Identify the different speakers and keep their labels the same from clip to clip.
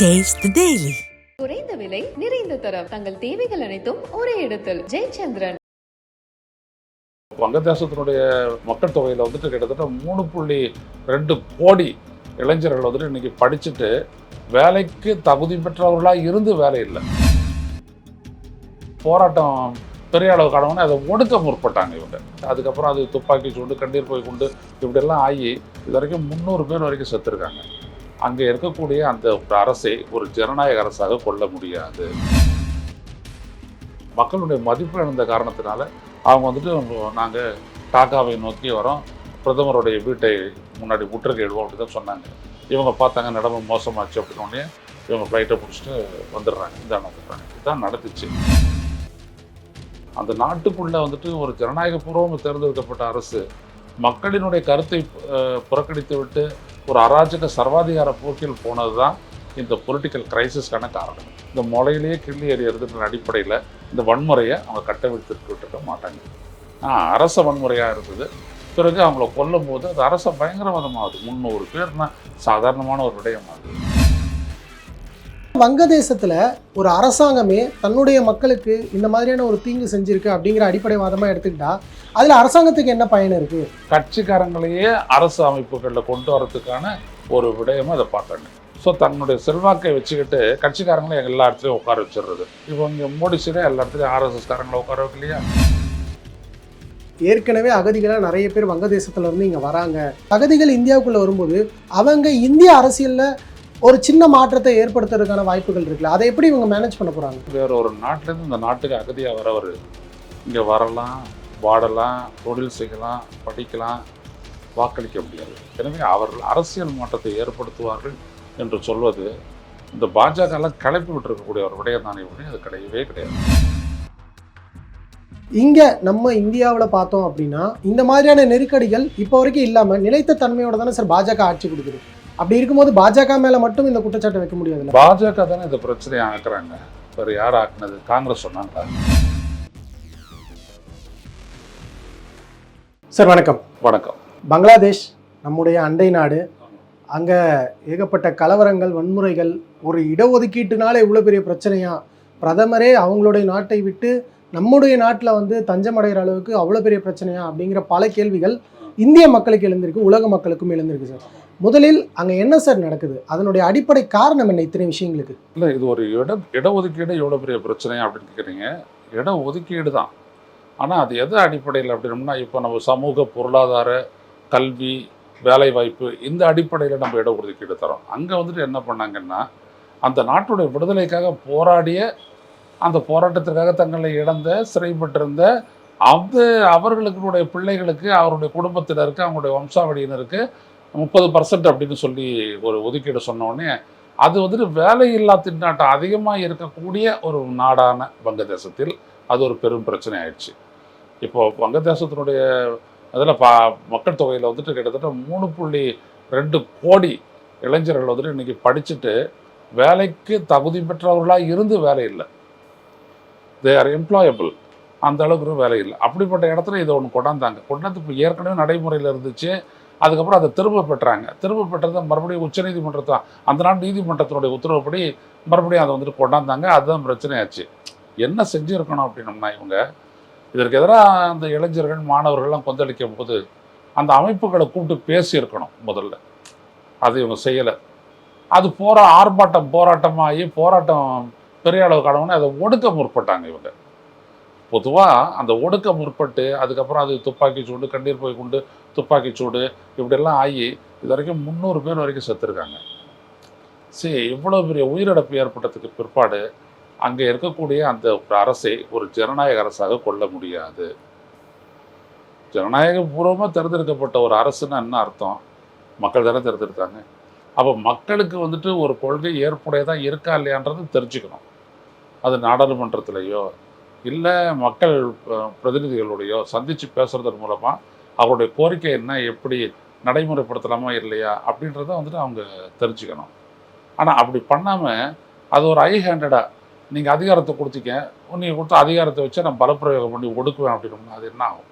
Speaker 1: The Daily.
Speaker 2: குறைந்த விலை நிறைந்த தரம். தங்கள் தேவைகள் அனைத்தும் ஒரே இடத்தில். ஜெயச்சந்திரன்.
Speaker 3: வங்கதேசத்தினுடைய மக்கள் தொகையில் வந்துட்டு கிட்டத்தட்ட மூணு புள்ளி ரெண்டு கோடி இளைஞர்கள் வந்துட்டு இன்னைக்கு படிச்சுட்டு வேலைக்கு தகுதி பெற்றவர்களாக இருந்து வேலை இல்லை. போராட்டம் பெரிய அளவு காணவனே அதை ஒடுக்க முற்பட்டாங்க இவங்க. அதுக்கப்புறம் அது துப்பாக்கி சூண்டு கண்ணீர் போய் கொண்டு இப்படியெல்லாம் ஆகி இது வரைக்கும் முந்நூறு பேர் வரைக்கும் செத்துருக்காங்க. அங்கே இருக்கக்கூடிய அந்த ஒரு அரசை ஒரு ஜனநாயக அரசாக கொள்ள முடியாது. மக்களுடைய மதிப்பு இழந்த காரணத்தினால அவங்க வந்துட்டு நாங்கள் டாக்காவை நோக்கி வரோம். பிரதமருடைய வீட்டை முன்னாடி முற்றுகையிடுவோம் அப்படி தான் சொன்னாங்க. இவங்க பார்த்தாங்க நடமை மோசமாச்சு அப்படின்னோடனே இவங்க ஃப்ளைட்டை பிடிச்சிட்டு வந்துடுறாங்க. இதான் வந்துடுறாங்க இதுதான் நடந்துச்சு. அந்த நாட்டுக்குள்ளே வந்துட்டு ஒரு ஜனநாயகபூர்வம் தேர்ந்தெடுக்கப்பட்ட அரசு மக்களினுடைய கருத்தை புறக்கணித்துவிட்டு ஒரு அராஜக சர்வாதிகார போக்கில் போனது தான் இந்த பொலிட்டிக்கல் கிரைசிஸ்க்கான காரணம். இந்த முளையிலேயே கிள்ளி எறியறதுன்ற அடிப்படையில் இந்த வன்முறையை அவங்க கட்டவிழ்த்துட்டு விட்டுருக்க மாட்டாங்க அரச வன்முறையாக இருந்தது. பிறகு அவங்கள கொல்லும் போது அது அரச பயங்கரவாதமாகுது. முந்நூறு பேர்னா சாதாரணமான ஒரு விடயமாகுது.
Speaker 4: வங்கதேசத்துல ஒரு அரசாங்கமே தன்னுடைய மக்களுக்கு இந்த மாதிரியான ஒரு தீங்கு செஞ்சிருக்கு அப்படிங்கிற அடிப்படை வாதமா எடுத்துக்கிட்டா அதுல அரசாங்கத்துக்கு என்ன பயன் இருக்கு?
Speaker 3: கட்சிக்காரங்களையே அரசு அமைப்புகளில் கொண்டு வரதுக்கான ஒரு விடயமாக அதை பார்த்தாங்க ஸோ தன்னுடைய செல்வாக்கை வச்சுக்கிட்டு கட்சிக்காரங்களை எல்லா இடத்துலையும் உட்கார வச்சிடுறது. இப்போ இங்கே மோடி சீடே எல்லா இடத்துலையும் ஆர்எஸ்எஸ் காரங்களை உட்கார வைக்கலையா?
Speaker 4: ஏற்கனவே அகதிகளா நிறைய பேர் வங்கதேசத்துல இருந்து இங்க வராங்க. அகதிகள் இந்தியாவுக்குள்ள வரும்போது அவங்க இந்திய அரசியல்ல ஒரு சின்ன மாற்றத்தை ஏற்படுத்துறதுக்கான வாய்ப்புகள் இருக்குல்ல? அதை எப்படி இவங்க மேனேஜ் பண்ண போறாங்க?
Speaker 3: வேற ஒரு நாட்டிலேருந்து இந்த நாட்டுக்கு அகதியாக வரவர். இங்கே வரலாம் வாடலாம் தொழில் செய்யலாம் படிக்கலாம் வாக்களிக்க முடியாது. எனவே அவர்கள் அரசியல் மாற்றத்தை ஏற்படுத்துவார்கள் என்று சொல்வது இந்த பாஜகலாம் கிளப்பி விட்டுருக்கக்கூடிய ஒரு விடயம் தானே ஒழிய அது கிடையவே கிடையாது.
Speaker 4: இங்க நம்ம இந்தியாவுல பார்த்தோம் அப்படின்னா இந்த மாதிரியான நெருக்கடிகள் இப்போ வரைக்கும் இல்லாம நிலைத்த தன்மையோட தானே சார் பாஜக ஆட்சி கொடுக்குது. அப்படி இருக்கும்போது பாஜக மேல மட்டும் இந்த குற்றச்சாட்டை வைக்க முடியாதுல்ல
Speaker 3: பாஜக தானே இந்த பிரச்சனையை ஆக்குறாங்க. வேறு யார் ஆக்குனது? காங்கிரஸ் சொன்னாங்களா
Speaker 4: சார் வணக்கம்.
Speaker 3: வணக்கம்.
Speaker 4: பங்களாதேஷ் நம்முடைய அண்டை நாடு அங்கே ஏகப்பட்ட கலவரங்கள் வன்முறைகள் ஒரு இடஒதுக்கீட்டுனால இவ்வளோ பெரிய பிரச்சனையா? பிரதமரே அவங்களுடைய நாட்டை விட்டு நம்முடைய நாட்டில் வந்து தஞ்சம் அடைகிற அளவுக்கு அவ்வளோ பெரிய பிரச்சனையா? அப்படிங்கிற பல கேள்விகள் இந்திய மக்களுக்கு எழுந்திருக்கு உலக மக்களுக்கும் எழுந்திருக்கு சார். முதலில் அங்கே என்ன சார் நடக்குது? அதனுடைய அடிப்படை காரணம் என்ன இத்தனை விஷயங்களுக்கு?
Speaker 3: இல்லை இது ஒரு இட இடஒதுக்கீடு எவ்வளோ பெரிய பிரச்சனையா அப்படின்னு கேட்குறீங்க இட ஒதுக்கீடு தான். ஆனால் அது எது அடிப்படையில் அப்படின்னம்னா இப்போ நம்ம சமூக பொருளாதார கல்வி வேலைவாய்ப்பு இந்த அடிப்படையில் நம்ம இட ஒதுக்கீடு தரோம். அங்கே வந்துட்டு என்ன பண்ணாங்கன்னா அந்த நாட்டுடைய விடுதலைக்காக போராடிய அந்த போராட்டத்திற்காக தங்களை இழந்த சிறைப்பட்டிருந்த அந்த அவர்களுடைய பிள்ளைகளுக்கு அவருடைய குடும்பத்தினருக்கு அவங்களுடைய வம்சாவளியினருக்கு முப்பது பர்சன்ட் அப்படின்னு சொல்லி ஒரு ஒதுக்கீடு சொன்னோடனே அது வந்துட்டு வேலையில்லா திண்டாட்டம் அதிகமாக இருக்கக்கூடிய ஒரு நாடான வங்கதேசத்தில் அது ஒரு பெரும் பிரச்சனை ஆயிடுச்சு இப்போது வங்கதேசத்தினுடைய அதில் பா மக்கள் தொகையில் வந்துட்டு கிட்டத்தட்ட மூணு புள்ளி ரெண்டு கோடி இளைஞர்கள் வந்துட்டு இன்னைக்கு படிச்சுட்டு வேலைக்கு தகுதி பெற்றவர்களாக இருந்து வேலை இல்லை. தே ஆர் எம்ப்ளாயபிள் அந்த அளவுக்கு வேலை இல்லை. அப்படிப்பட்ட இடத்துல இதை ஒன்று கொண்டாந்தாங்க. கொண்டாந்து இப்போ ஏற்கனவே நடைமுறையில் இருந்துச்சு. அதுக்கப்புறம் அதை திரும்ப பெற்றாங்க. திரும்ப பெற்றதை மறுபடியும் உச்சநீதிமன்றத்தை அந்த நாள் நீதிமன்றத்தினுடைய உத்தரவுப்படி மறுபடியும் அதை வந்துட்டு கொண்டாந்தாங்க. அதுதான் பிரச்சனையாச்சு. என்ன செஞ்சுருக்கணும் அப்படின்னம்னா இவங்க இதற்கு எதிராக அந்த இளைஞர்கள் மாணவர்கள்லாம் கொந்தளிக்கும் போது அந்த அமைப்புகளை கூப்பிட்டு பேசியிருக்கணும் முதல்ல. அது இவங்க செய்யலை. அது போரா ஆர்ப்பாட்டம் போராட்டமாகி போராட்டம் பெரிய அளவு கடவுனே அதை ஒடுக்க முற்பட்டாங்க இவங்க. பொதுவாக அந்த ஒடுக்க முற்பட்டு அதுக்கப்புறம் அது துப்பாக்கி சூடு கண்ணீர் போய் கொண்டு துப்பாக்கி சூடு இப்படியெல்லாம் ஆகி இது வரைக்கும் முந்நூறு பேர் வரைக்கும் செத்துருக்காங்க. சரி இவ்வளோ பெரிய உயிரிழப்பு ஏற்பட்டதுக்கு பிற்பாடு அங்கே இருக்கக்கூடிய அந்த ஒரு அரசை ஒரு ஜனநாயக அரசாக கொள்ள முடியாது. ஜனநாயக பூர்வமாக தேர்ந்தெடுக்கப்பட்ட ஒரு அரசுன்னா என்ன அர்த்தம்? மக்கள் தானே தேர்ந்தெடுத்தாங்க. அப்போ மக்களுக்கு வந்துட்டு ஒரு கொள்கை ஏற்புடையதாக இருக்கா இல்லையான்றது தெரிஞ்சுக்கணும். அது நாடாளுமன்றத்திலேயோ இல்லை மக்கள் பிரதிநிதிகளுடையோ சந்தித்து பேசுகிறதன் மூலமாக அவருடைய கோரிக்கை என்ன எப்படி நடைமுறைப்படுத்தலாமா இல்லையா அப்படின்றத வந்துட்டு அவங்க தெரிஞ்சுக்கணும். ஆனால் அப்படி பண்ணாமல் அது ஒரு ஐ ஹேண்டடாக நீங்கள் அதிகாரத்தை கொடுத்தீங்க நீங்கள் கொடுத்த அதிகாரத்தை வச்சு நான் பலப்பிரயோகம் பண்ணி ஒடுக்குவேன் அப்படின்னோம்னா அது என்ன ஆகும்?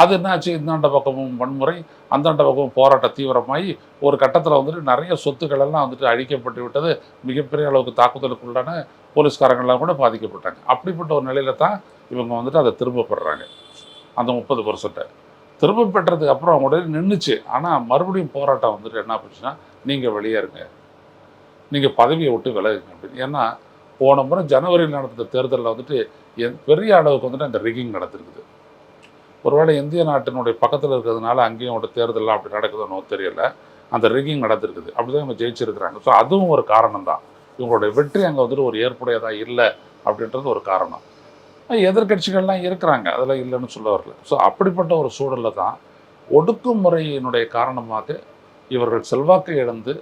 Speaker 3: அது என்னாச்சு இந்தாண்ட பக்கமும் வன்முறை அந்தாண்ட பக்கமும் போராட்ட தீவிரமாகி ஒரு கட்டத்தில் வந்துட்டு நிறைய சொத்துக்கள் எல்லாம் வந்துட்டு அழிக்கப்பட்டு விட்டது. மிகப்பெரிய அளவுக்கு தாக்குதலுக்குள்ளான போலீஸ்காரங்கள்லாம் கூட பாதிக்கப்பட்டாங்க. அப்படிப்பட்ட ஒரு நிலையில தான் இவங்க வந்துட்டு அதை திரும்பப்படுறாங்க அந்த முப்பது பர்சன்ட்டை. திரும்ப பெற்றதுக்கு அப்புறம் அவங்க உடனே நின்றுச்சு ஆனால் மறுபடியும் போராட்டம் வந்துட்டு என்ன போச்சுன்னா நீங்கள் வெளியேறுங்க நீங்கள் பதவியை விட்டு விலகுங்க அப்படின்னு. ஏன்னா போன முறை ஜனவரியில் நடந்த தேர்தலில் வந்துட்டு என் பெரிய அளவுக்கு வந்துட்டு அந்த ரிகிங் நடந்திருக்குது. ஒருவேளை இந்திய நாட்டினுடைய பக்கத்தில் இருக்கிறதுனால அங்கேயும் ஒரு தேர்தலாம் அப்படி நடக்குதுன்னு தெரியல. அந்த ரிகிங் நடந்திருக்குது. அப்படிதான் இவங்க ஜெயிச்சிருக்கிறாங்க. ஸோ அதுவும் ஒரு காரணம் தான் இவங்களுடைய வெற்றி அங்கே வந்துட்டு ஒரு ஏற்புடையதாக இல்லை அப்படின்றது ஒரு காரணம். எதிர்க்கட்சிகள்லாம் இருக்கிறாங்க. அதெல்லாம் இல்லைன்னு சொல்ல வரல. ஸோ அப்படிப்பட்ட ஒரு சூழலில் தான் ஒடுக்குமுறையினுடைய காரணமாக இவர்கள் செல்வாக்கை இழந்து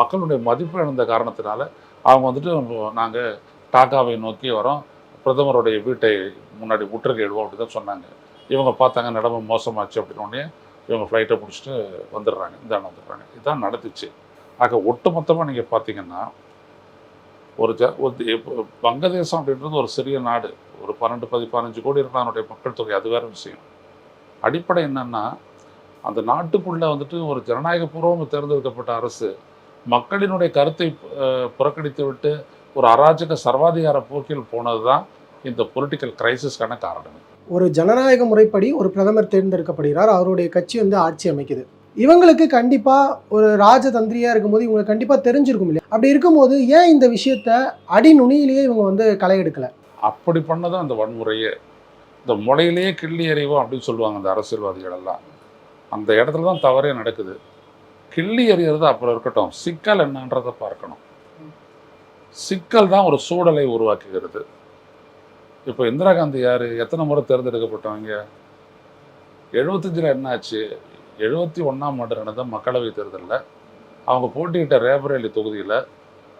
Speaker 3: மக்களுடைய மதிப்பு இழந்த காரணத்தினால அவங்க வந்துட்டு நாங்கள் டாக்காவை நோக்கி வரோம். பிரதமருடைய வீட்டை முன்னாடி முற்றுகையிடுவோம் அப்படி தான் சொன்னாங்க. இவங்க பார்த்தாங்க நடமை மோசமாச்சு அப்படின்னோடனே இவங்க ஃப்ளைட்டை பிடிச்சிட்டு வந்துடுறாங்க. இந்தாண்ட வந்துடுறாங்க. இதுதான் நடந்துச்சு. ஆக ஒட்டு மொத்தமாக நீங்கள் பார்த்தீங்கன்னா ஒரு ஜ ஒரு வங்கதேசம் அப்படின்றது ஒரு சிறிய நாடு. ஒரு பன்னெண்டு பதி பதினஞ்சு கோடி இருக்கிற அதனுடைய மக்கள் தொகை அது வேறு விஷயம். அடிப்படை என்னன்னா அந்த நாட்டுக்குள்ளே வந்துட்டு ஒரு ஜனநாயகபூர்வமாக தேர்ந்தெடுக்கப்பட்ட அரசு மக்களினுடைய கருத்தை புறக்கணித்து விட்டு ஒரு அராஜக சர்வாதிகார போக்கில் போனது தான் இந்த பொலிட்டிக்கல் கிரைசிஸ்க்கான காரணம்.
Speaker 4: ஒரு ஜனநாயக முறைப்படி ஒரு பிரதமர் தேர்ந்தெடுக்கப்படுகிறார். அவருடைய கட்சி வந்து ஆட்சி அமைக்குது. இவங்களுக்கு கண்டிப்பாக ஒரு ராஜதந்திரியாக இருக்கும்போது இவங்களுக்கு கண்டிப்பாக தெரிஞ்சிருக்கும் இல்லையா? அப்படி இருக்கும்போது ஏன் இந்த விஷயத்த அடி நுனியிலேயே இவங்க வந்து களை எடுக்கலை?
Speaker 3: அப்படி பண்ணதான் அந்த வன்முறையே. இந்த முளையிலேயே கிள்ளி எறிவோம் அப்படின்னு சொல்லுவாங்க அந்த அரசியல்வாதிகள் எல்லாம். அந்த இடத்துல தான் தவறே நடக்குது. கிள்ளி எறிகிறது அப்புறம் இருக்கட்டும். சிக்கல் என்னன்றதை பார்க்கணும். சிக்கல் தான் ஒரு சூழலை உருவாக்குகிறது. இப்போ இந்திரா காந்தி யார்? எத்தனை முறை தேர்ந்தெடுக்கப்பட்டவங்க எழுபத்தஞ்சில் என்னாச்சு? எழுபத்தி ஒன்றாம் ஆண்டு நடந்த மக்களவை தேர்தலில் அவங்க போட்டியிட்ட ரேபரேலி தொகுதியில்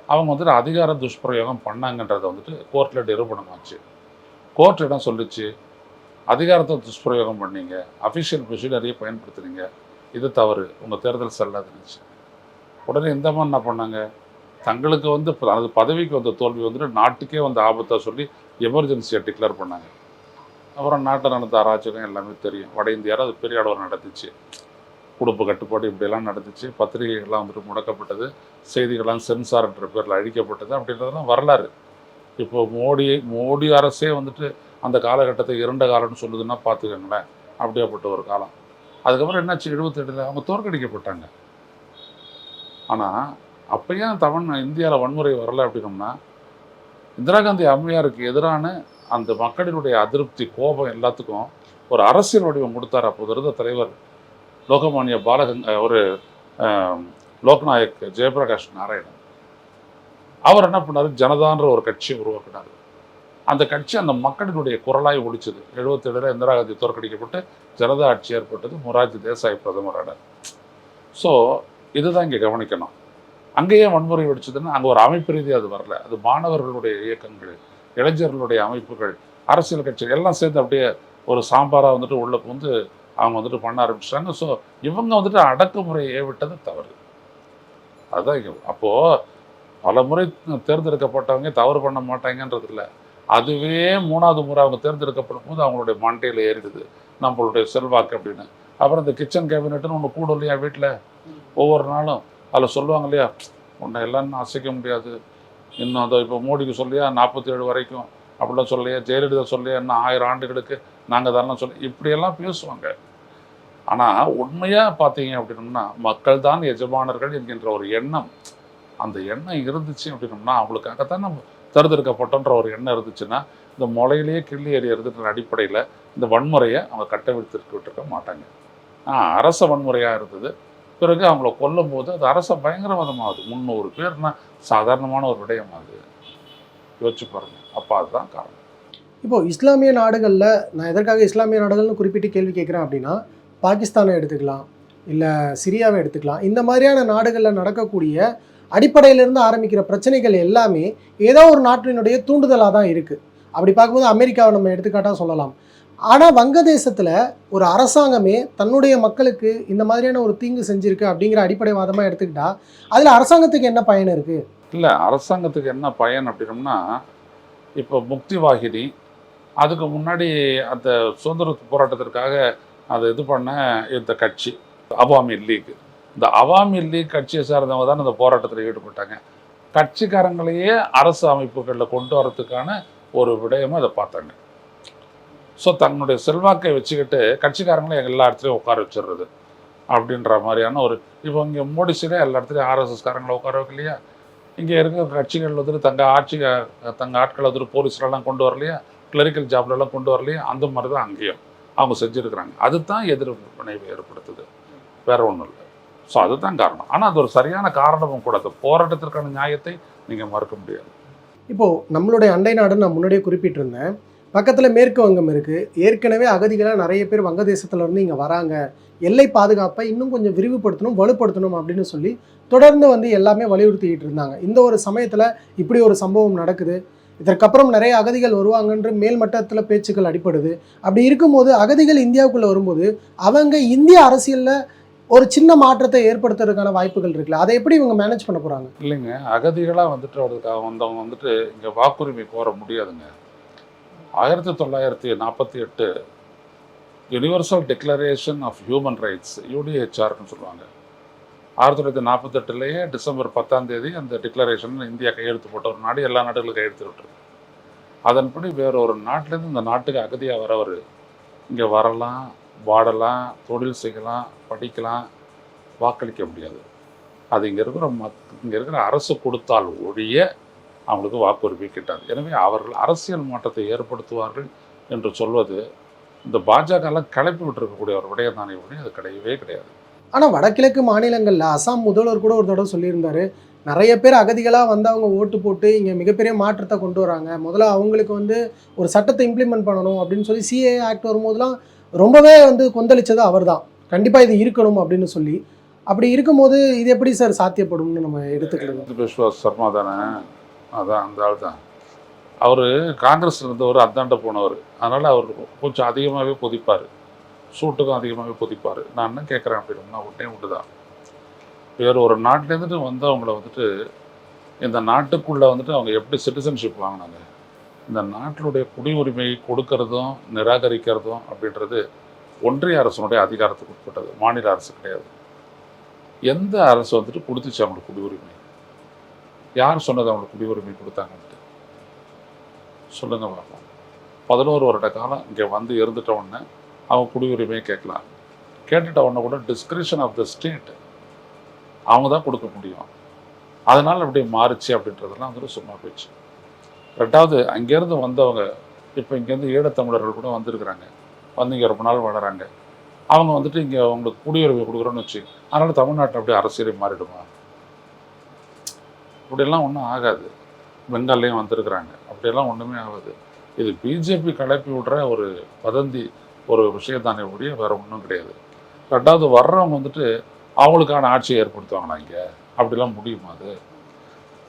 Speaker 3: அவங்க வந்துட்டு அதிகார துஷ்பிரயோகம் பண்ணாங்கன்றதை வந்துட்டு கோர்ட்டில் நிரூபணமாச்சு கோர்ட் இடம் சொல்லுச்சு? அதிகாரத்தை துஷ்பிரயோகம் பண்ணீங்க அஃபிஷியல் மிஷினரியை பயன்படுத்துனீங்க. இது தவறு. உங்கள் தேர்தல் செல்லாதுன்னுச்சு உடனே இந்த மாதிரி என்ன பண்ணாங்க? தங்களுக்கு வந்து ப- அது பதவிக்கு வந்த தோல்வி வந்துட்டு நாட்டுக்கே வந்து ஆபத்தாக சொல்லி எமர்ஜென்சியை டிக்ளேர் பண்ணாங்க. அப்புறம் நாட்டில் நடந்த அராஜகம் எல்லாமே தெரியும். வட இந்தியாவில் அது பெரிய அளவில் நடந்துச்சு. குடும்ப கட்டுப்பாடு இப்படியெல்லாம் நடந்துச்சு. பத்திரிகைகள்லாம் வந்துட்டு முடக்கப்பட்டது. செய்திகள்லாம் சென்சார்ன்ற பேரில் அழிக்கப்பட்டது. அப்படின்றதெல்லாம் வரலாறு. இப்போ மோடி மோடி அரசே வந்துட்டு அந்த காலகட்டத்தை இரண்ட காலம்னு சொல்லுதுன்னா பார்த்துக்கோங்களேன். அப்படியாப்பட்ட ஒரு காலம். அதுக்கப்புறம் என்னாச்சு? எழுபத்தெட்டில் அவங்க தோற்கடிக்கப்பட்டாங்க. ஆனால் அப்போ ஏன் தமிழ் இந்தியாவில் வன்முறை வரல அப்படின்னோம்னா இந்திரா காந்தி அம்மையாருக்கு எதிரான அந்த மக்களினுடைய அதிருப்தி கோபம் எல்லாத்துக்கும் ஒரு அரசியல் வடிவம் கொடுத்தார். அப்போது இருந்த தலைவர் லோகமானிய பாலகங்க ஒரு லோக்நாயக் ஜெயபிரகாஷ் நாராயணன். அவர் என்ன பண்ணாரு? ஜனதான்ற ஒரு கட்சியை உருவாக்கினார். அந்த கட்சி அந்த மக்களினுடைய குரலாய் ஒழிச்சது எழுபத்தேழில் இந்திரா காந்தி தோற்கடிக்கப்பட்டு ஜனதா ஆட்சி ஏற்பட்டது. மொராஜி தேசாய் பிரதமரானார். ஸோ இதுதான் இங்கே கவனிக்கணும். அங்கேயே வன்முறை வெடிச்சதுன்னா அங்கே ஒரு அமைப்பு ரீதியாக அது வரல. அது மாணவர்களுடைய இயக்கங்கள் இளைஞர்களுடைய அமைப்புகள் அரசியல் கட்சிகள் எல்லாம் சேர்ந்து அப்படியே ஒரு சாம்பாராக வந்துட்டு உள்ள வந்து அவங்க வந்துட்டு பண்ண ஆரம்பிச்சிட்டாங்க. ஸோ இவங்க வந்துட்டு அடக்குமுறையை விட்டது தவறு. அதுதான் இங்கே அப்போது பல முறை தேர்ந்தெடுக்கப்பட்டவங்க தவறு பண்ண மாட்டாங்கன்றது இல்லை. அதுவே மூணாவது முறை அவங்க தேர்ந்தெடுக்கப்படும் போது அவங்களுடைய மண்டையில் ஏறிடுது. நம்மளுடைய செல்வாக்கு அப்படின்னு. அப்புறம் இந்த கிச்சன் கேபினெட்டுன்னு ஒன்று கூடும் இல்லையா வீட்டில் ஒவ்வொரு நாளும். அதில் சொல்லுவாங்க இல்லையா உன்னை எல்லாம் அசைக்க முடியாது. இன்னும் அதை இப்போ மோடிக்கு சொல்லியா நாற்பத்தி ஏழு வரைக்கும் அப்படிலாம் சொல்லையா ஜெயலலிதா சொல்லியா இன்னும் ஆயிரம் ஆண்டுகளுக்கு நாங்கள் அதெல்லாம் சொல்லி இப்படியெல்லாம் பேசுவாங்க. ஆனால் உண்மையாக பார்த்தீங்க அப்படின்னம்னா மக்கள் தான் எஜமானர்கள் என்கின்ற ஒரு எண்ணம். அந்த எண்ணம் இருந்துச்சு அப்படின்னம்னா அவங்களுக்காகத்தான் நம்ம தேர்ந்தெடுக்கப்பட்டோன்ற ஒரு எண்ணம் இருந்துச்சுன்னா இந்த முளையிலேயே கிள்ளி எறியறதுன்ற அடிப்படையில் இந்த வன்முறையை அவங்க கட்டவிழ்த்து விட்டுருக்க மாட்டாங்க. அரச வன்முறையாக இருந்தது. பிறகு அவங்கள கொல்லும் போது அது அரச பயங்கரவாதமாகுது. முந்நூறு பேர்னா சாதாரணமான ஒரு விடயமாகுது யோசிச்சு பாருங்க. அப்போ அதுதான் காரணம்.
Speaker 4: இப்போ இஸ்லாமிய நாடுகளில் நான் எதற்காக இஸ்லாமிய நாடுகள்னு குறிப்பிட்டு கேள்வி கேட்குறேன் அப்படின்னா பாகிஸ்தானை எடுத்துக்கலாம் இல்லை சிரியாவை எடுத்துக்கலாம். இந்த மாதிரியான நாடுகளில் நடக்கக்கூடிய அடிப்படையிலிருந்து ஆரம்பிக்கிற பிரச்சனைகள் எல்லாமே ஏதோ ஒரு நாட்டினுடைய தூண்டுதலாக தான் இருக்குது அப்படி பார்க்கும்போது அமெரிக்காவை நம்ம எடுத்துக்காட்டாக சொல்லலாம். ஆனால் வங்கதேசத்தில் ஒரு அரசாங்கமே தன்னுடைய மக்களுக்கு இந்த மாதிரியான ஒரு தீங்கு செஞ்சுருக்கு அப்படிங்கிற அடிப்படைவாதமாக எடுத்துக்கிட்டா அதில் அரசாங்கத்துக்கு என்ன பயன் இருக்குது
Speaker 3: இல்லை அரசாங்கத்துக்கு என்ன பயன் அப்படின்னம்னா இப்போ முக்தி வாகினி அதுக்கு முன்னாடி அந்த சுதந்திர போராட்டத்திற்காக அதை இது பண்ண இந்த கட்சி அவாமி லீக். இந்த அவாமி லீக் கட்சியை சார்ந்தவங்க தான் அந்த போராட்டத்தில் ஈடுபட்டாங்க. கட்சிக்காரங்களையே அரசு அமைப்புகளில் கொண்டு வரதுக்கான ஒரு விடயமாக அதை பார்த்தாங்க. ஸோ தன்னுடைய செல்வாக்கை வச்சுக்கிட்டு கட்சிக்காரங்களை எல்லா இடத்துலையும் உட்கார வச்சிடுறது அப்படின்ற மாதிரியான ஒரு இப்போ இங்கே மோடி மோடிஸில் எல்லா இடத்துலையும் ஆர்எஸ்எஸ்காரங்களை உட்கார வைக்கலையா? இங்கே இருக்கிற கட்சிகள் வந்துட்டு தங்க ஆட்சி தங்க ஆட்களை வந்துட்டு போலீஸ்லலாம் கொண்டு வரலையா? கிளரிக்கல் ஜாப்லலாம் கொண்டு வரலையா? அந்த மாதிரி தான் அங்கேயும் அவங்க செஞ்சுருக்கிறாங்க. அதுதான் எதிர்ப்பு ஏற்படுத்துது. வேற ஒன்றும் இல்லை. ஸோ அதுதான் காரணம். ஆனால் அது ஒரு சரியான காரணமும் கூட. அது போராட்டத்திற்கான நியாயத்தை நீங்கள் மறுக்க முடியாது.
Speaker 4: இப்போது நம்மளுடைய அண்டை நாடுன்னு நான் முன்னாடியே குறிப்பிட்டிருந்தேன். பக்கத்தில் மேற்கு வங்கம் இருக்குது ஏற்கனவே அகதிகளாக நிறைய பேர் வங்கதேசத்துலேருந்து இங்கே வராங்க. எல்லை பாதுகாப்பை இன்னும் கொஞ்சம் விரிவுபடுத்தணும் வலுப்படுத்தணும் அப்படின்னு சொல்லி தொடர்ந்து வந்து எல்லாமே வலியுறுத்திக்கிட்டு இருந்தாங்க. இந்த ஒரு சமயத்தில் இப்படி ஒரு சம்பவம் நடக்குது. இதற்கப்புறம் நிறைய அகதிகள் வருவாங்கன்ற மேல்மட்டத்தில் பேச்சுக்கள் அடிப்படுது அப்படி இருக்கும்போது அகதிகள் இந்தியாவுக்குள்ளே வரும்போது அவங்க இந்திய அரசியலில் ஒரு சின்ன மாற்றத்தை ஏற்படுத்துறதுக்கான வாய்ப்புகள் இருக்குல்ல? அதை எப்படி இவங்க மேனேஜ் பண்ண போகிறாங்க
Speaker 3: இல்லைங்க. அகதிகளாக வந்துட்டு அவருக்கு வந்தவங்க வந்துட்டு இங்கே வாக்குரிமை கோர முடியாதுங்க. ஆயிரத்தி தொள்ளாயிரத்தி நாற்பத்தி எட்டு universal declaration of human rights யூடிஹெச்ஆர்னு சொல்லுவாங்க. ஆயிரத்தி தொள்ளாயிரத்தி நாற்பத்தெட்டுலேயே டிசம்பர் பத்தாம் தேதி அந்த டிக்ளரேஷன் இந்தியா கையெழுத்து போட்ட ஒரு நாடு எல்லா நாடுகளும் கையெழுத்து விட்டுருக்கு. அதன்படி வேற ஒரு நாட்டிலேருந்து இந்த நாட்டுக்கு அகதியாக வரவர் இங்கே வரலாம் வாடலாம் தொழில் செய்யலாம் படிக்கலாம் வாக்களிக்க முடியாது. அது இங்கே இருக்கிற மத் இங்கே இருக்கிற அரசு கொடுத்தால் ஒழிய அவங்களுக்கு வாக்குரிமை கிட்டாது எனவே அவர்கள் அரசியல் மாற்றத்தை ஏற்படுத்துவார்கள் என்று சொல்வது இந்த பாஜகலாம் கிளப்பி விட்டுருக்கக்கூடிய ஒரு விடயம் தானே ஒழிய அது கிடையவே கிடையாது.
Speaker 4: ஆனால் வடகிழக்கு மாநிலங்களில் அசாம் முதல்வர் கூட ஒரு தடவை சொல்லியிருந்தாரு. நிறைய பேர் அகதிகளாக வந்து அவங்க ஓட்டு போட்டு இங்கே மிகப்பெரிய மாற்றத்தை கொண்டு வராங்க. முதல்ல அவங்களுக்கு வந்து ஒரு சட்டத்தை இம்ப்ளிமெண்ட் பண்ணணும் அப்படின்னு சொல்லி சிஏ ஆக்ட் வரும்போதெல்லாம் ரொம்பவே வந்து கொந்தளிச்சது அவர் தான் கண்டிப்பாக இது இருக்கணும் அப்படின்னு சொல்லி. அப்படி இருக்கும்போது இது எப்படி சார் சாத்தியப்படும்னு நம்ம எடுத்துக்கிறது
Speaker 3: ஹிமந்த் பிஸ்வா சர்மா தானே? அதான் அந்த ஆள் தான். அவர் காங்கிரஸ்ல இருந்தவர் அந்தாண்ட போனவர். அதனால் அவர் கொஞ்சம் அதிகமாகவே பொதிப்பார் சூட்டுக்கும் அதிகமாகவே பொதிப்பார் நான் என்ன கேட்குறேன் அப்படின்னா ஒன்றே உண்டு தான் வேறு ஒரு நாட்டிலேருந்துட்டு வந்தவங்கள வந்துட்டு இந்த நாட்டுக்குள்ளே வந்துட்டு அவங்க எப்படி சிட்டிசன்ஷிப் வாங்கினாங்க? இந்த நாட்டினுடைய குடியுரிமை கொடுக்கறதும் நிராகரிக்கிறதும் அப்படின்றது ஒன்றிய அரசனுடைய அதிகாரத்துக்கு உட்பட்டது. மாநில அரசு கிடையாது. எந்த அரசு வந்துட்டு கொடுத்துச்சு அவங்களுக்கு குடியுரிமை? யார் சொன்னது அவங்களுக்கு குடியுரிமை கொடுத்தாங்கன்ட்டு சொல்லுங்க பார்ப்போம் பதினோரு வருட காலம் இங்கே வந்து இருந்துட்ட உடனே அவங்க குடியுரிமையை கேட்கலாம். கேட்டுட்ட உடனே கூட டிஸ்கிரிப்ஷன் ஆஃப் த ஸ்டேட் அவங்க தான் கொடுக்க முடியும். அதனால் அப்படி மாறுச்சு அப்படின்றதெல்லாம் வந்துட்டு சும்மா போயிடுச்சு. ரெண்டாவது அங்கேருந்து வந்தவங்க இப்போ இங்கேருந்து ஈழத்தமிழர்கள் கூட வந்திருக்கிறாங்க. வந்து இங்கே ரொம்ப நாள் வளராங்க அவங்க வந்துட்டு இங்கே அவங்களுக்கு குடியுரிமை கொடுக்குறோன்னு வச்சு அதனால் தமிழ்நாட்டில் அப்படியே அரசியலே மாறிடுமா? அப்படியெல்லாம் ஒன்றும் ஆகாது. பெங்கால்லையும் வந்திருக்கிறாங்க. அப்படியெல்லாம் ஒன்றுமே ஆகாது. இது பிஜேபி கிளப்பி விடுற ஒரு வதந்தி ஒரு விஷயத்தானே ஒழிய வேற ஒன்றும் கிடையாது. ரெண்டாவது வர்றவங்க வந்துட்டு அவங்களுக்கான ஆட்சியை ஏற்படுத்துவாங்களா இங்கே? அப்படிலாம் முடியுமா அது?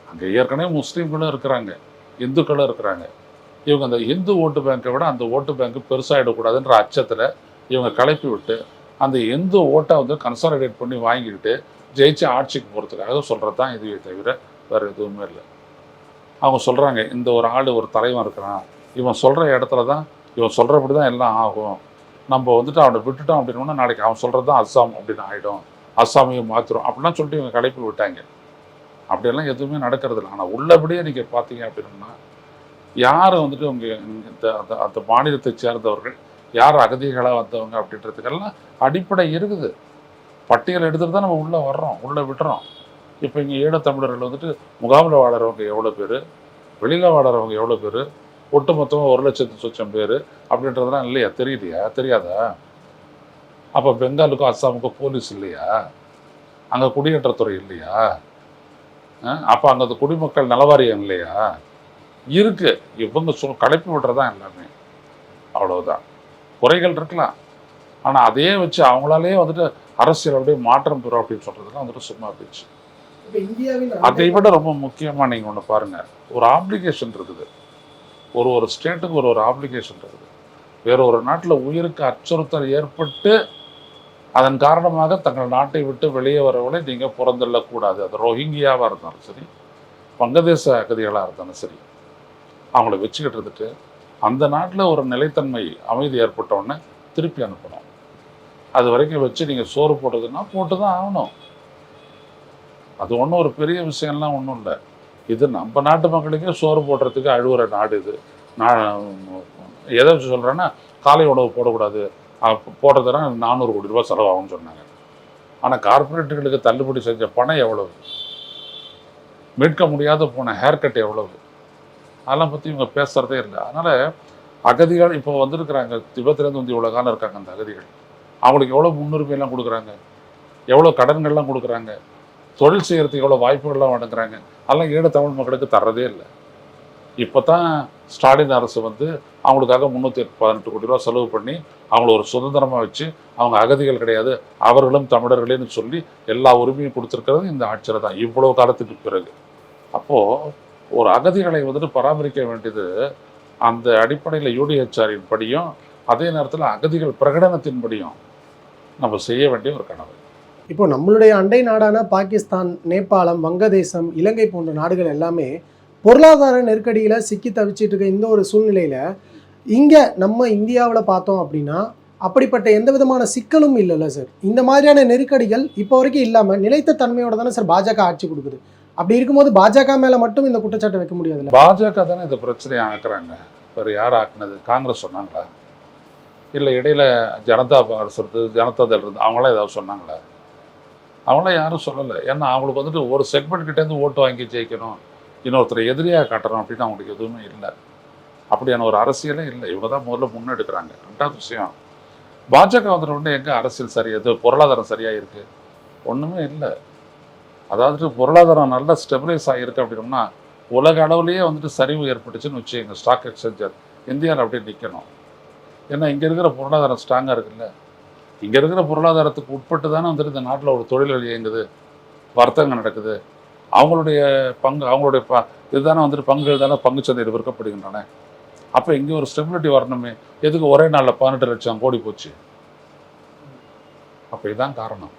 Speaker 3: அங்கே ஏற்கனவே முஸ்லீம்களும் இருக்கிறாங்க. இந்துக்களும் இருக்கிறாங்க. இவங்க அந்த இந்து ஓட்டு பேங்கை விட அந்த ஓட்டு பேங்க் பெருசாகிடக்கூடாதுன்ற அச்சத்தில் இவங்க கிளப்பி விட்டு அந்த இந்து ஓட்டை வந்து கன்சாலிடேட் பண்ணி வாங்கிக்கிட்டு ஜெயிச்சு ஆட்சிக்கு போகிறதுக்காக சொல்கிறது தான் இதுவே தவிர வேறு எதுவுமே இல்லை. அவங்க சொல்கிறாங்க இந்த ஒரு ஆள் ஒரு தலைவன் இருக்கிறான். இவன் சொல்கிற இடத்துல தான் இவன் சொல்கிறபடி தான் எல்லாம் ஆகும். நம்ம வந்துட்டு அவனை விட்டுட்டோம் அப்படின்னா நாளைக்கு அவன் சொல்கிறது தான் அஸ்ஸாம் அப்படின்னு ஆகிடும் அஸ்ஸாமையும் மாற்றிடும் அப்படிலாம் சொல்லிட்டு இவங்க கலைப்பில் விட்டாங்க. அப்படியெல்லாம் எதுவுமே நடக்கிறது இல்லை. ஆனால் உள்ளபடியே நீங்கள் பார்த்தீங்க அப்படின்னா யார் வந்துட்டு அவங்க இந்த அந்த அந்த மாநிலத்தை சேர்ந்தவர்கள் யார் அகதிகளாக வந்தவங்க அப்படின்றதுக்கெல்லாம் அடிப்படை இருக்குது. பட்டியல் எடுத்துகிட்டு தான் நம்ம உள்ளே வர்றோம் உள்ளே விட்டுறோம். இப்போ இங்கே ஈழத்தமிழர்கள் வந்துட்டு முகாமில் வாழறவங்க எவ்வளோ பேர்? வெளியில் வாழறவங்க எவ்வளோ பேர்? ஒட்டு மொத்தமாக ஒரு லட்சத்து சொச்சம் பேர் அப்படின்றதுலாம் இல்லையா? தெரியலையா தெரியாதா? அப்போ பெங்காலுக்கும் அஸ்ஸாமுக்கும் போலீஸ் இல்லையா? அங்கே குடியேற்றத்துறை இல்லையா? அப்போ அங்கே அந்த குடிமக்கள் நலவாரியம் இல்லையா? இருக்கு. இவங்க சொ கலப்பி விடுறதான் எல்லாமே. அவ்வளவுதான். குறைகள் இருக்கலாம். ஆனால் அதையே வச்சு அவங்களாலேயே வந்துட்டு அரசியல் அப்படியே மாற்றம் பெறும் அப்படின்னு சொல்கிறதுலாம் வந்துட்டு சும்மா போயிடுச்சு அதை விட ரொம்ப முக்கியமாக நீங்கள் ஒன்று பாருங்கள் ஒரு ஆப்ளிகேஷன் இருக்குது. ஒரு ஒரு ஸ்டேட்டுக்கு ஒரு ஒரு ஆப்ளிகேஷன் இருக்குது. வேற ஒரு நாட்டில் உயிருக்கு அச்சுறுத்தல் ஏற்பட்டு அதன் காரணமாக தங்கள் நாட்டை விட்டு வெளியே வரவளை நீங்கள் புறந்தள்ளக்கூடாது. அது ரோஹிங்கியாவாக இருந்தாலும் சரி வங்கதேச அகதிகளாக இருந்தாலும் சரி அவங்கள வச்சுக்கிட்டு இருந்துட்டு அந்த நாட்டில் ஒரு நிலைத்தன்மை அமைதி ஏற்பட்டோடனே திருப்பி அனுப்பணும். அது வரைக்கும் வச்சு நீங்கள் சோறு போட்டதுன்னா போட்டு தான் ஆகணும். அது ஒன்றும் ஒரு பெரிய விஷயம்லாம் ஒன்றும் இல்லை. இது நம்ம நாட்டு மக்களுக்கே சோறு போடுறதுக்கு அழுவுற நாடு இது. நான் எதை வச்சு சொல்கிறேன்னா காலை உணவு போடக்கூடாது. போடுறதுனா நானூறு கோடி ரூபாய் செலவாகும்னு சொன்னாங்க. ஆனால் கார்ப்பரேட்டுகளுக்கு தள்ளுபடி செஞ்ச பணம் எவ்வளவு? மீட்க முடியாத போன ஹேர் கட் எவ்வளவு? அதெல்லாம் பற்றி இவங்க பேசுகிறதே இல்லை. அதனால் அகதிகள் இப்போ வந்திருக்கிறாங்க. திபத்திலேருந்து வந்து இவ்வளோ காலம் இருக்காங்க அந்த அகதிகள். அவங்களுக்கு எவ்வளோ முன்னுரிமையெல்லாம் கொடுக்குறாங்க? எவ்வளோ கடன்கள்லாம் கொடுக்குறாங்க? தொழில் செய்கிறதுக்கு எவ்வளோ வாய்ப்புகள்லாம் வழங்குறாங்க? அதெல்லாம் ஈழ தமிழ் மக்களுக்கு தர்றதே இல்லை. இப்போ தான் ஸ்டாலின் அரசு வந்து அவங்களுக்காக முந்நூற்றி பதினெட்டு கோடி ரூபா செலவு பண்ணி அவங்கள ஒரு சுதந்திரமாக வச்சு அவங்க அகதிகள் கிடையாது அவர்களும் தமிழர்களேன்னு சொல்லி எல்லா உரிமையும் கொடுத்துருக்கிறது இந்த ஆட்சியில் தான் இவ்வளோ காலத்துக்கு பிறகு. அப்போது ஒரு அகதிகளை வந்துட்டு பராமரிக்க வேண்டியது அந்த அடிப்படையில் யூடிஹெச்ஆரின் படியும் அதே நேரத்தில் அகதிகள் பிரகடனத்தின்படியும் நம்ம செய்ய வேண்டிய ஒரு கனவு.
Speaker 4: இப்போ நம்மளுடைய அண்டை நாடான பாகிஸ்தான் நேபாளம் வங்கதேசம் இலங்கை போன்ற நாடுகள் எல்லாமே பொருளாதார நெருக்கடியில் சிக்கி தவிச்சிட்டு இருக்க இந்த ஒரு சூழ்நிலையில் இங்கே நம்ம இந்தியாவில் பார்த்தோம் அப்படின்னா அப்படிப்பட்ட எந்த விதமான சிக்கலும் இல்லைல்ல சார் இந்த மாதிரியான நெருக்கடிகள் இப்போ வரைக்கும் இல்லாமல் நிலைத்த தன்மையோட தானே சார் பாஜக ஆட்சி கொடுக்குது. அப்படி இருக்கும்போது பாஜக மேலே மட்டும் இந்த குற்றச்சாட்டை வைக்க முடியாது
Speaker 3: பாஜக தானே இந்த பிரச்சனையை ஆக்குறாங்க வேறு யார் ஆக்குனது? காங்கிரஸ் சொன்னாங்களா? இல்லை இடையில ஜனதா அரசு ஜனதா தள் இருந்து அவங்களாம் ஏதாவது சொன்னாங்களா? அவங்களாம் யாரும் சொல்லலை. ஏன்னா அவங்களுக்கு வந்துட்டு ஒரு செக்மெண்ட் கிட்டேருந்து ஓட்டு வாங்கி ஜெயிக்கணும். இன்னொருத்தரை எதிரியாக காட்டணும் அப்படின்னு அவங்களுக்கு எதுவுமே இல்லை. அப்படியான ஒரு அரசியலே இல்லை. இவங்க தான் முதல்ல முன்னெடுக்கிறாங்க. ரெண்டாவது விஷயம் பாஜக வந்துட்ட உடனே எங்கே அரசியல் சரியா இது பொருளாதாரம் சரியாக இருக்குது ஒன்றுமே இல்லை. அதாவது பொருளாதாரம் நல்லா ஸ்டெபிலைஸ் ஆகிருக்கு அப்படின்னோம்னா உலக அளவுலேயே வந்துட்டு சரிவு ஏற்பட்டுச்சுன்னு வச்சு எங்கள் ஸ்டாக் எக்ஸ்சேஞ்சர் இந்தியாவில் அப்படியே நிற்கணும் ஏன்னா இங்கே இருக்கிற பொருளாதாரம் ஸ்ட்ராங்காக இருக்குல்ல. இங்கே இருக்கிற பொருளாதாரத்துக்கு உட்பட்டு தானே வந்துட்டு இந்த நாட்டில் ஒரு தொழில்கள் இயங்குது வர்த்தகம் நடக்குது. அவங்களுடைய பங்கு அவங்களுடைய ப இதுதானே வந்துட்டு பங்குகள் தானே பங்கு சந்தையில் விற்கப்படுகின்றன அப்போ இங்கே ஒரு ஸ்டெபிலிட்டி வரணுமே. எதுக்கு ஒரே நாளில் பதினெட்டு லட்சம் கோடி போச்சு? அப்போ இதுதான் காரணம்.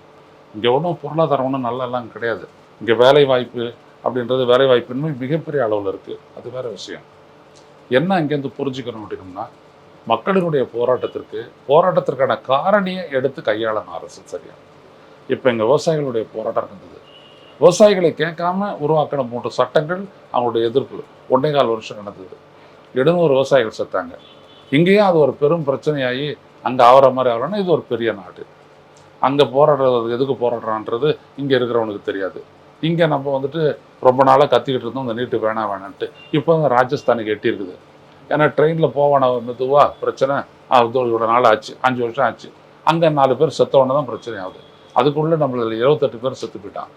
Speaker 3: இங்கே ஒன்றும் பொருளாதாரம் ஒன்றும் நல்லாலாம் கிடையாது. இங்கே வேலை வாய்ப்பு அப்படின்றது வேலை வாய்ப்பின்மை மிகப்பெரிய அளவில் இருக்குது அது வேற விஷயம். என்ன இங்கேருந்து புரிஞ்சுக்கணும் அப்படின்னம்னா மக்களினுடைய போராட்டத்திற்கு போராட்டத்திற்கான காரணியை எடுத்து கையாளணும் அரசு சரியா? இப்போ எங்கள் விவசாயிகளுடைய போராட்டம் இருந்தது விவசாயிகளை கேட்காம உருவாக்கின மூன்று சட்டங்கள் அவங்களுடைய எதிர்ப்பு. ஒன்றே கால் வருஷம் நடந்தது. எழுநூறு விவசாயிகள் செத்தாங்க. இங்கேயும் அது ஒரு பெரும் பிரச்சனையாகி அங்கே ஆகிற மாதிரி ஆகலன்னா இது ஒரு பெரிய நாடு. அங்கே போராடுறது எதுக்கு போராடுறான்றது இங்கே இருக்கிறவனுக்கு தெரியாது. இங்கே நம்ம வந்துட்டு ரொம்ப நாளாக கத்திக்கிட்டு இருந்தோம் இந்த நீட்டு வேணாம் வேணான்ட்டு. இப்போ தான் ராஜஸ்தானுக்கு எட்டி இருக்குது ஏன்னா ட்ரெயினில் போவான மெதுவாக பிரச்சனை ஆ, இவ்வளோ நாள் ஆச்சு அஞ்சு வருஷம் ஆச்சு. அங்கே நாலு பேர் செத்தவொன்னே தான் பிரச்சனை ஆகுது. அதுக்குள்ளே நம்மள இருபத்தெட்டு பேர் செத்து போயிட்டான்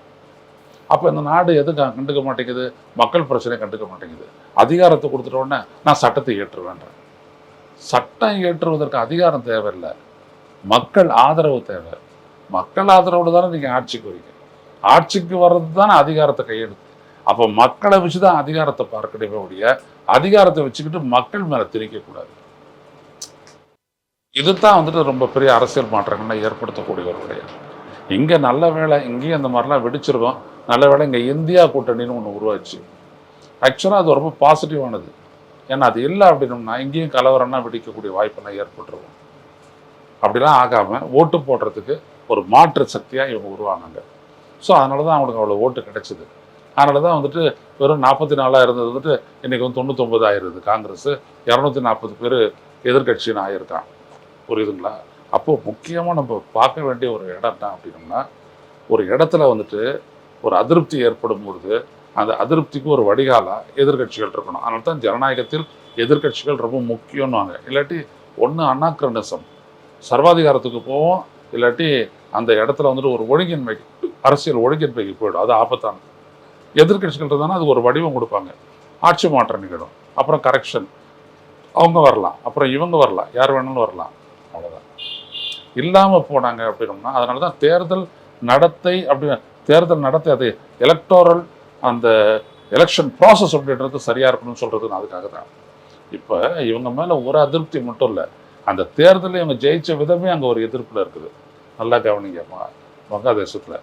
Speaker 3: அப்போ இந்த நாடு எது கண்டுக்க மாட்டேங்குது? மக்கள் பிரச்சனை கண்டுக்க மாட்டேங்குது. அதிகாரத்தை கொடுத்துட்டோடனே நான் சட்டத்தை ஏற்றுவேன்றேன். சட்டம் ஏற்றுவதற்கு அதிகாரம் தேவையில்லை. மக்கள் ஆதரவு தேவை. மக்கள் ஆதரவோடு தானே நீங்கள் ஆட்சிக்கு வரீங்க. ஆட்சிக்கு வர்றது தானே அதிகாரத்தை கையெழுத்து. அப்போ மக்களை வச்சு தான் அதிகாரத்தை பார்க்கணுமே ஒழிய அதிகாரத்தை வச்சுக்கிட்டு மக்கள் மேலே திணிக்கக்கூடாது. இதுதான் வந்துட்டு ரொம்ப பெரிய அரசியல் மாற்றங்களை ஏற்படுத்தக்கூடிய ஒரு விடையாது இங்கே நல்ல வேலை இங்கேயும் அந்த மாதிரிலாம் வெடிச்சிருக்கோம். நல்ல வேலை இங்கே இந்தியா கூட்டணின்னு ஒன்று உருவாச்சு. ஆக்சுவலாக அது ரொம்ப பாசிட்டிவானது ஏன்னா அது இல்லை அப்படின்னோம்னா இங்கேயும் கலவரம்னா வெடிக்கக்கூடிய வாய்ப்பெல்லாம் ஏற்பட்டுருவோம் அப்படிலாம் ஆகாமல் ஓட்டு போடுறதுக்கு ஒரு மாற்று சக்தியாக இவங்க உருவானாங்க. ஸோ அதனால தான் அவங்களுக்கு அவ்வளோ ஓட்டு கிடைச்சிது. அதனால தான் வந்துட்டு வெறும் நாற்பத்தி நாலாக இருந்தது வந்துட்டு இன்றைக்கி வந்து தொண்ணூத்தொம்பது ஆயிருது காங்கிரஸ். இரநூத்தி நாற்பது பேர் எதிர்கட்சின்னு ஆயிருக்கான். புரியுதுங்களா? அப்போது முக்கியமாக நம்ம பார்க்க வேண்டிய ஒரு இடம் தான் அப்படின்னோம்னா ஒரு இடத்துல வந்துட்டு ஒரு அதிருப்தி ஏற்படும் பொழுது அந்த அதிருப்திக்கு ஒரு வடிகாலா எதிர்க்கட்சிகள் இருக்கணும். அதனால தான் ஜனநாயகத்தில் எதிர்க்கட்சிகள் ரொம்ப முக்கியம்னுவாங்க. இல்லாட்டி ஒன்று அனாக்ரனிசம் சர்வாதிகாரத்துக்கு போவோம் இல்லாட்டி அந்த இடத்துல வந்துட்டு ஒரு ஒழுங்கின்மை அரசியல் ஒழுங்கின்மைக்கு போயிடும். அது ஆபத்தானது. எதிர்க்கட்சிகள் இருந்தாலும் அது ஒரு வடிவம் கொடுப்பாங்க. ஆட்சி மாற்றம் நிகழும். அப்புறம் கரெக்ஷன் அவங்க வரலாம். அப்புறம் இவங்க வரலாம். யார் வேணாலும் வரலாம். அவ்வளோதான் இல்லாமல் போனாங்க அப்படின்னோம்னா அதனால தான் தேர்தல் நடத்தை அப்படி தேர்தல் நடத்தை அது எலக்டோரல் அந்த எலெக்ஷன் ப்ராசஸ் அப்படின்றது சரியாக இருக்கணும்னு சொல்கிறது நான் அதுக்காக தான் இப்போ இவங்க மேலே ஒரு அதிருப்தி மட்டும் இல்லை. அந்த தேர்தலில் இவங்க ஜெயிச்ச விதமே அங்கே ஒரு எதிர்ப்பில் இருக்குது. நல்லா கவனிங்கம்மா வங்காதேசத்தில்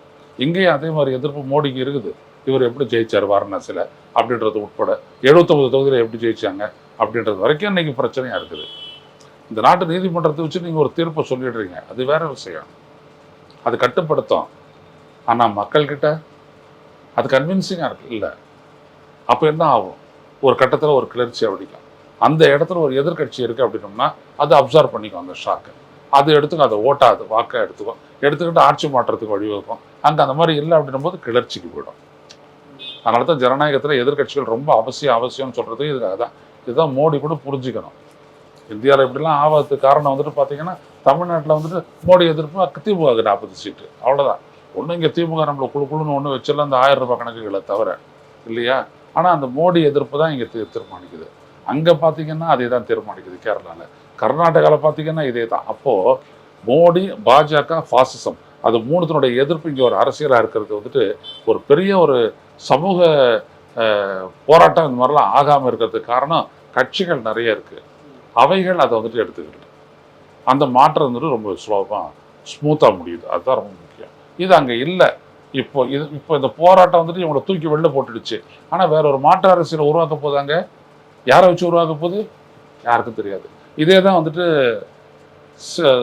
Speaker 3: இங்கேயும் அதே மாதிரி எதிர்ப்பு மோடிக்கு இருக்குது. இவர் எப்படி ஜெயிச்சார் வாரணாசியில் அப்படின்றது உட்பட எழுபத்தொம்பது தொகுதியில் எப்படி ஜெயிச்சாங்க அப்படின்றது வரைக்கும் இன்றைக்கி பிரச்சனையாக இருக்குது. இந்த நாட்டு நீதிமன்றத்தை வச்சு நீங்கள் ஒரு தீர்ப்பை சொல்லிடுறீங்க. அது வேற விஷயம். அது கட்டுப்படுத்தும். ஆனால் மக்கள்கிட்ட அது கன்வின்சிங்காக இருக்கு. இல்லை. அப்போ என்ன ஆகும்? ஒரு கட்டத்தில் ஒரு கிளர்ச்சி அப்படிக்கும். அந்த இடத்துல ஒரு எதிர்க்கட்சி இருக்குது அப்படின்னோம்னா அது அப்சர்வ் பண்ணிக்கும் அந்த ஷாக்கை அது எடுத்துக்கும் அதை ஓட்டாது வாக்காக எடுத்துக்கும் எடுத்துக்கிட்டு ஆட்சி மாற்றத்துக்கு வழிவகுக்கும். அங்கே அந்த மாதிரி இல்லை அப்படின்னும் போது கிளர்ச்சிக்கு போயிடும். அதனால தான் ஜனநாயகத்தில் எதிர்க்கட்சிகள் ரொம்ப அவசியம் அவசியம்னு சொல்கிறது இதுக்காக தான் இதுதான் மோடி கூட புரிஞ்சுக்கணும். இந்தியாவில் இப்படிலாம் ஆபத்து காரணம் வந்துட்டு பார்த்தீங்கன்னா தமிழ்நாட்டில் வந்துட்டு மோடி எதிர்ப்பு திமுக நாற்பது சீட்டு. அவ்வளோதான் ஒன்றும் இங்கே திமுக நம்மளை குழு குழுன்னு ஒன்று வச்சிடல அந்த ஆயிரம் ரூபாய் கணக்குகளை தவிர இல்லையா? ஆனால் அந்த மோடி எதிர்ப்பு தான் இங்கே தீ தீர்மானிக்குது. அங்கே பார்த்தீங்கன்னா அதே தான் தீர்மானிக்குது கேரளாவில் கர்நாடகாவில் பார்த்தீங்கன்னா இதே தான். அப்போது மோடி பாஜக ஃபாசிசம் அது மூணுத்தினுடைய எதிர்ப்பு இங்கே ஒரு அரசியலாக இருக்கிறது வந்துட்டு ஒரு பெரிய ஒரு சமூக போராட்டம் இந்த மாதிரிலாம் ஆகாமல் இருக்கிறதுக்கு காரணம் கட்சிகள் நிறைய இருக்குது அவைகள் அதை வந்துட்டு எடுத்துக்கிட்டு அந்த மாற்றம் வந்துட்டு ரொம்ப சுலபமாக ஸ்மூத்தாக முடியுது அதுதான் ரொம்ப முக்கியம் இது அங்கே இல்லை இப்போ இது இப்போ இந்த போராட்டம் வந்துட்டு இவங்களை தூக்கி வெளில போட்டுடுச்சு ஆனால் வேற ஒரு மாற்று அரசியலை உருவாக்க போதாங்க யாரை வச்சு உருவாக்க போகுது யாருக்கும் தெரியாது இதே தான் வந்துட்டு ச-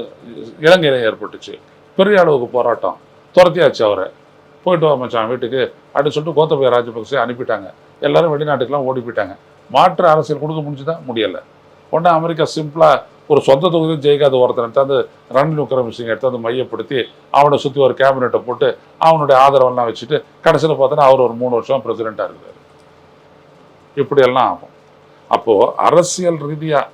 Speaker 3: இலங்கையில் ஏற்பட்டுச்சு பெரிய அளவுக்கு போராட்டம் துரத்தியாச்சு அவரை போயிட்டு வா மச்சான் வீட்டுக்கு அப்படின்னு சொல்லிட்டு கோத்தபய ராஜபக்சே அனுப்பிட்டாங்க. எல்லாரும் வெளிநாட்டுக்கெல்லாம் ஓடி போயிட்டாங்க. மாற்று அரசியல் கொடுக்க முடிஞ்சுதா? முடியலை. உடனே அமெரிக்கா சிம்பிளாக ஒரு சொந்த தொகுதியும் ஜெயிக்காத ஒருத்தனை எடுத்தாந்து ரணில் விக்ரமசிங்க எடுத்தாந்து மையப்படுத்தி அவனை சுற்றி ஒரு கேபினெட்டை போட்டு அவனுடைய ஆதரவெல்லாம் வச்சுட்டு கடைசியில் பார்த்தோன்னா அவர் ஒரு மூணு வருஷம் பிரசிடெண்ட்டாக இருக்கிறார் இப்படியெல்லாம் ஆகும். அப்போது அரசியல் ரீதியாக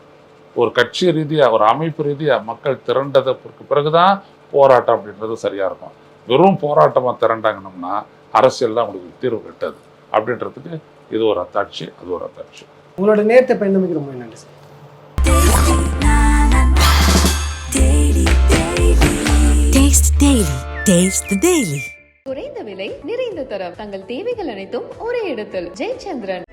Speaker 3: ஒரு கட்சி ரீதியாக ஒரு அமைப்பு ரீதியாக மக்கள் திரண்டதற்கு பிறகுதான் போராட்டம் அப்படின்றது சரியாக இருக்கும். வெறும் போராட்டமாக திரண்டாங்கனோம்னா அரசியல் தான் உங்களுக்கு தீர்வு கிட்டது. அப்படின்றதுக்கு இது ஒரு அத்தாட்சி அது ஒரு அத்தாட்சி.
Speaker 4: உங்களோட நேரத்தை பயந்தமைக்கு ரொம்ப நன்றி sir
Speaker 1: Taste Daily. Taste the Daily.
Speaker 2: குறைந்த விலை நிறைந்த தரம். தங்கள் தேவைகள் அனைத்தும் ஒரே இடத்தில். ஜெயச்சந்திரன்.